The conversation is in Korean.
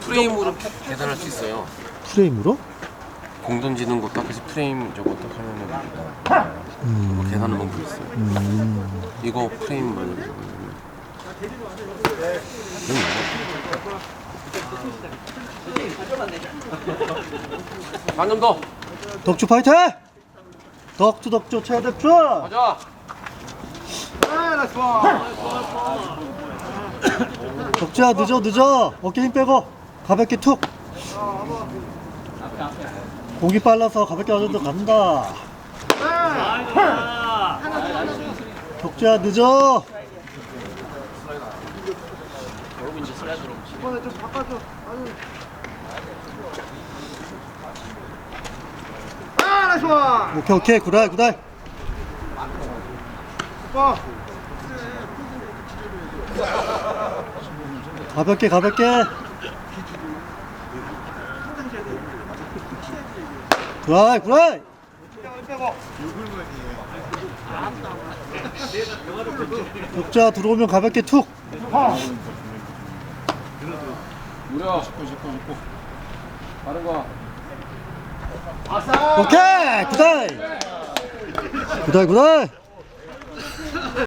프레임으로 계산할 수 있어요. 프레임으로? 공 던지는 거딱 해서 프레임 저거 딱 하면은 뭐 계산하는 방법 있어요. 이거 프레임 말고 한점 더. 덕주 파이팅! 덕주 덕주 최덕주! 가자. 덕주야 늦어 늦어. 어깨 힘 빼고 가볍게 툭. 공이 빨라서 가볍게 어제도 간다. 덕주야 늦어. 오케이 오케이. 굿아이 굿아이 가볍게 가볍게. 굿아이 굿아이. 덕자 들어오면 가볍게 툭. 오케이 굿아이. 굿아이 굿아이